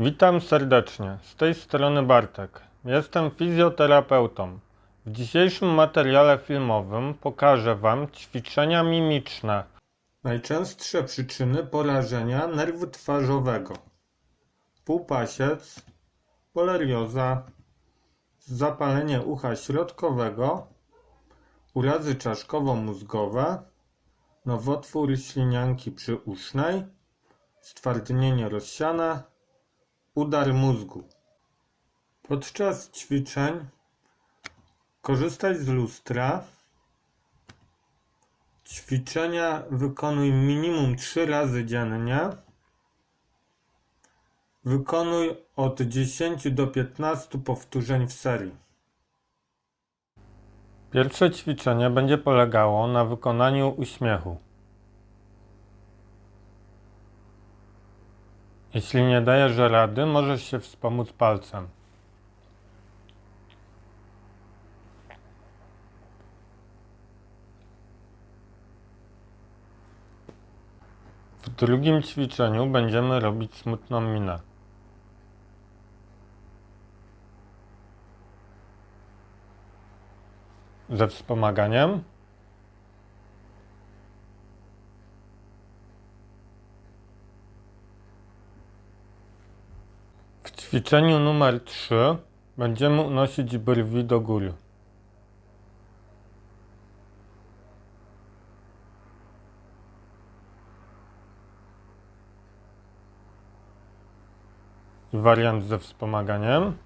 Witam serdecznie. Z tej strony Bartek. Jestem fizjoterapeutą. W dzisiejszym materiale filmowym pokażę Wam ćwiczenia mimiczne. Najczęstsze przyczyny porażenia nerwu twarzowego. Półpasiec, polerioza, zapalenie ucha środkowego, urazy czaszkowo-mózgowe, nowotwór ślinianki przyusznej, stwardnienie rozsiane, udar mózgu. Podczas ćwiczeń korzystaj z lustra. Ćwiczenia wykonuj minimum 3 razy dziennie. Wykonuj od 10 do 15 powtórzeń w serii. Pierwsze ćwiczenie będzie polegało na wykonaniu uśmiechu. Jeśli nie dajesz rady, możesz się wspomóc palcem. W drugim ćwiczeniu będziemy robić smutną minę. Ze wspomaganiem. W ćwiczeniu numer 3 będziemy unosić brwi do góry. Wariant ze wspomaganiem.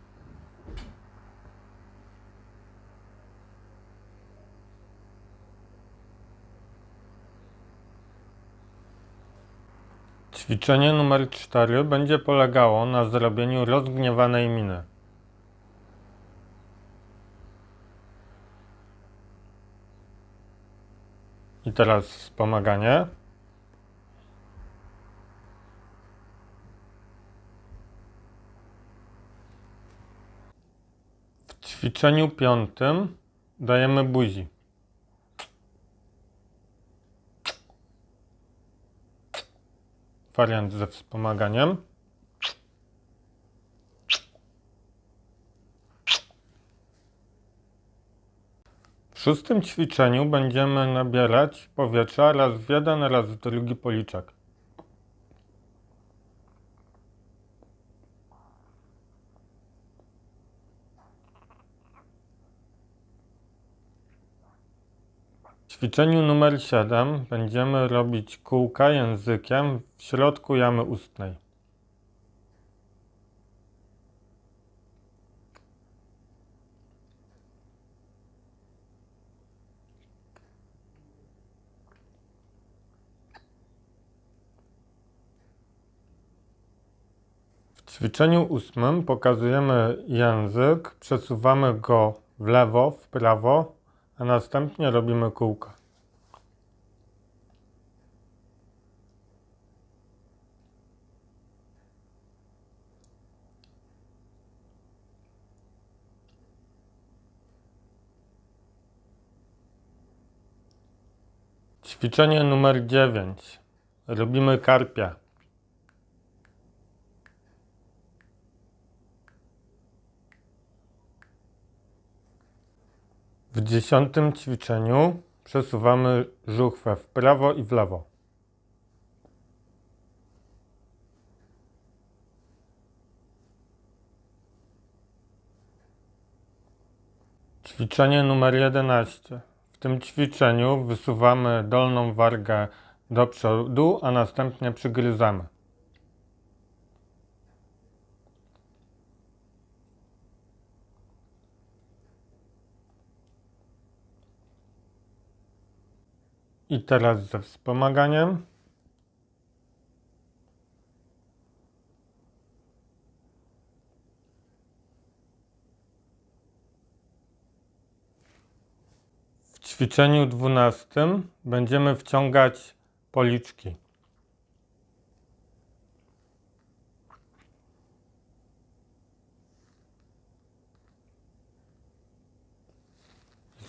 Ćwiczenie numer 4 będzie polegało na zrobieniu rozgniewanej miny. I teraz wspomaganie. W ćwiczeniu piątym dajemy buzi. Wariant ze wspomaganiem. W szóstym ćwiczeniu będziemy nabierać powietrza raz w jeden, raz w drugi policzek. W ćwiczeniu numer 7 będziemy robić kółka językiem w środku jamy ustnej. W ćwiczeniu ósmym pokazujemy język, przesuwamy go w lewo, w prawo, a następnie robimy kółka. Ćwiczenie numer 9. Robimy karpia. W dziesiątym ćwiczeniu przesuwamy żuchwę w prawo i w lewo. Ćwiczenie numer 11. W tym ćwiczeniu wysuwamy dolną wargę do przodu, a następnie przygryzamy. I teraz ze wspomaganiem. W ćwiczeniu dwunastym będziemy wciągać policzki.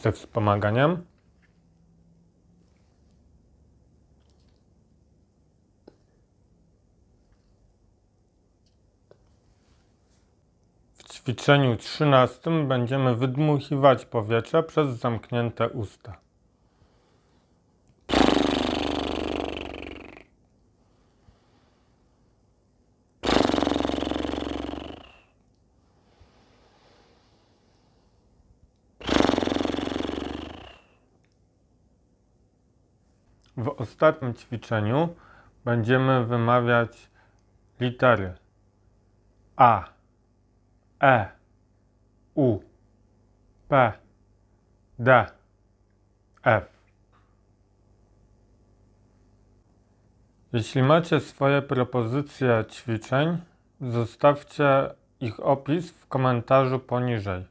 Ze wspomaganiem. Ćwiczeniu 13 będziemy wydmuchiwać powietrze przez zamknięte usta. W ostatnim ćwiczeniu będziemy wymawiać litery A, E, U, P, D, F. Jeśli macie swoje propozycje ćwiczeń, zostawcie ich opis w komentarzu poniżej.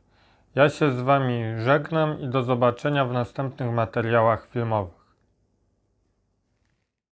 Ja się z Wami żegnam i do zobaczenia w następnych materiałach filmowych.